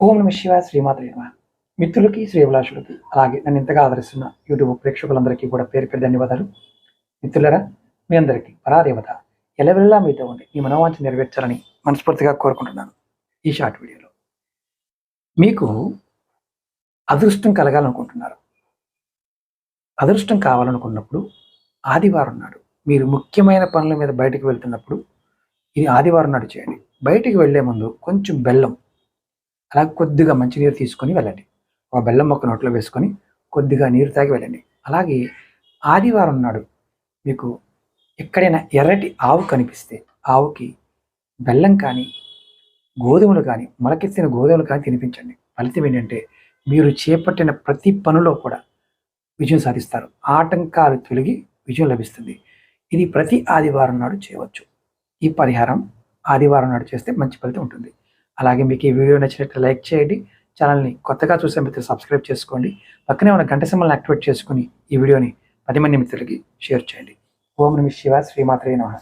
ఓం నమ శివ శ్రీమాత్రే మిత్రులకి శ్రీభిలాషులకి అలాగే నన్ను ఇంతగా ఆదరిస్తున్న యూట్యూబ్ ప్రేక్షకులందరికీ కూడా పేరు పేరు ధన్యవాదాలు. మిత్రులరా మీ అందరికీ పరాదేవత ఎలవెల్లా మీతో ఉండి మీ మనోవాంఛ నెరవేర్చాలని మనస్ఫూర్తిగా కోరుకుంటున్నాను ఈ షార్ట్ వీడియోలో. మీకు అదృష్టం కలగాలనుకుంటున్నారు. అదృష్టం కావాలనుకున్నప్పుడు ఆదివారం నాడు మీరు ముఖ్యమైన పనుల మీద బయటకు వెళ్తున్నప్పుడు ఇది ఆదివారం నాడు చేయండి. బయటికి వెళ్ళే ముందు కొంచెం బెల్లం అలా కొద్దిగా మంచినీరు తీసుకొని వెళ్ళండి. ఒక బెల్లం మొక్క నోట్లో వేసుకొని కొద్దిగా నీరు తాగి వెళ్ళండి. అలాగే ఆదివారం నాడు మీకు ఎక్కడైనా ఎర్రటి ఆవు కనిపిస్తే ఆవుకి బెల్లం కానీ గోధుమలు కానీ మొలకెత్తిన గోధుమలు కానీ తినిపించండి. ఫలితం ఏంటంటే మీరు చేపట్టిన ప్రతి పనిలో కూడా విజయం సాధిస్తారు. ఆటంకాలు తొలగి విజయం లభిస్తుంది. ఇది ప్రతి ఆదివారం నాడు చేయవచ్చు. ఈ పరిహారం ఆదివారం నాడు చేస్తే మంచి ఫలితం ఉంటుంది. అలాగే మీకు ఈ వీడియో నచ్చినట్టు లైక్ చేయండి. ఛానల్ని కొత్తగా చూసే మిత్రులు సబ్స్క్రైబ్ చేసుకోండి. పక్కనే ఉన్న గంట సింబల్ని యాక్టివేట్ చేసుకుని ఈ వీడియోని పది మంది మిత్రులకి షేర్ చేయండి. ఓం నమి శివ శ్రీమాత్రే నమః.